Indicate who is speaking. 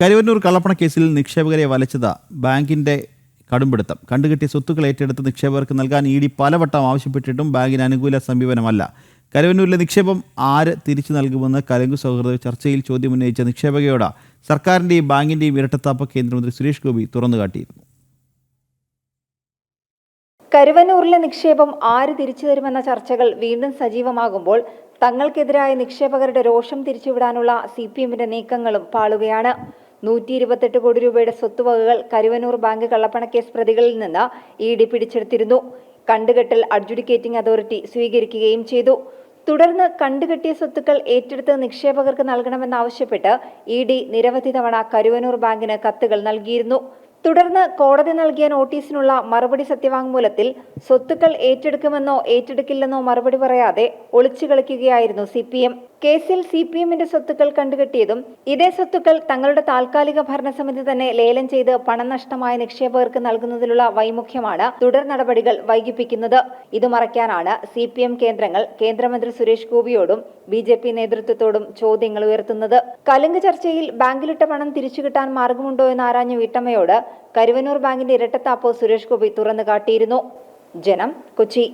Speaker 1: കരുവന്നൂർ കള്ളപ്പണ കേസിൽ നിക്ഷേപകരെ വലച്ചത് ബാങ്കിന്റെ കടുംപിടുത്തം. കണ്ടുകെട്ടിയ സ്വത്തുക്കൾ ഏറ്റെടുത്ത് നിക്ഷേപകർക്ക് നൽകാൻ ഇ ഡി പലവട്ടം ആവശ്യപ്പെട്ടിട്ടും ബാങ്കിന് അനുകൂല സമീപനമല്ല. കരുവന്നൂരിലെ നിക്ഷേപം ആര് തിരിച്ചു നൽകുമെന്ന് കലങ്കു സൗഹൃദ ചർച്ചയിൽ ചോദ്യം ഉന്നയിച്ച നിക്ഷേപകയോട് സർക്കാരിന്റെയും ബാങ്കിന്റെയും ഇരട്ടത്താപ്പ് കേന്ദ്രമന്ത്രി സുരേഷ് ഗോപി തുറന്നുകാട്ടിയിരുന്നു.
Speaker 2: കരുവന്നൂരിലെ നിക്ഷേപം ആര് തിരിച്ചു തരുമെന്ന ചർച്ചകൾ വീണ്ടും സജീവമാകുമ്പോൾ തങ്ങൾക്കെതിരായ നിക്ഷേപകരുടെ രോഷം തിരിച്ചുവിടാനുള്ള സി പി എമ്മിന്റെ നീക്കങ്ങളും പാളുകയാണ്. നൂറ്റി ഇരുപത്തെട്ട് കോടി രൂപയുടെ സ്വത്തുവകകൾ കരുവനൂർ ബാങ്ക് കള്ളപ്പണക്കേസ് പ്രതികളിൽ നിന്ന് ഇ ഡി പിടിച്ചെടുത്തിരുന്നു. കണ്ടുകെട്ടൽ അഡ്ജുഡിക്കേറ്റിംഗ് അതോറിറ്റി സ്വീകരിക്കുകയും ചെയ്തു. തുടർന്ന് കണ്ടുകെട്ടിയ സ്വത്തുക്കൾ ഏറ്റെടുത്ത് നിക്ഷേപകർക്ക് നൽകണമെന്നാവശ്യപ്പെട്ട് ഇ ഡി നിരവധി തവണ കരുവനൂർ ബാങ്കിന് കത്തുകൾ നൽകിയിരുന്നു. തുടർന്ന് കോടതി നൽകിയ നോട്ടീസിനുള്ള മറുപടി സത്യവാങ്മൂലത്തിൽ സ്വത്തുക്കൾ ഏറ്റെടുക്കുമെന്നോ ഏറ്റെടുക്കില്ലെന്നോ മറുപടി പറയാതെ ഒളിച്ചു കളിക്കുകയായിരുന്നു സി കേസിൽ സി പി എമ്മിന്റെ സ്വത്തുക്കൾ കണ്ടുകെട്ടിയതും ഇതേ സ്വത്തുക്കൾ തങ്ങളുടെ താൽക്കാലിക ഭരണസമിതി തന്നെ ലേലം ചെയ്ത് പണനഷ്ടമായ നിക്ഷേപകർക്ക് നൽകുന്നതിലുള്ള വൈമുഖ്യമാണ് തുടർ നടപടികൾ വൈകിപ്പിക്കുന്നത്. ഇത് മറയ്ക്കാനാണ് സി പി എം കേന്ദ്രങ്ങൾ കേന്ദ്രമന്ത്രി സുരേഷ് ഗോപിയോടും ബി ജെ പി നേതൃത്വത്തോടും ചോദ്യങ്ങൾ ഉയർത്തുന്നത്. കലുങ്ക് ചർച്ചയിൽ ബാങ്കിലിട്ട പണം തിരിച്ചു കിട്ടാൻ മാർഗമുണ്ടോ എന്ന് ആരാഞ്ഞ വീട്ടമ്മയോട് കരുവനൂർ ബാങ്കിന്റെ ഇരട്ടത്താപ്പ് സുരേഷ് ഗോപി തുറന്നു കാട്ടിയിരുന്നു ജനം കൊച്ചി.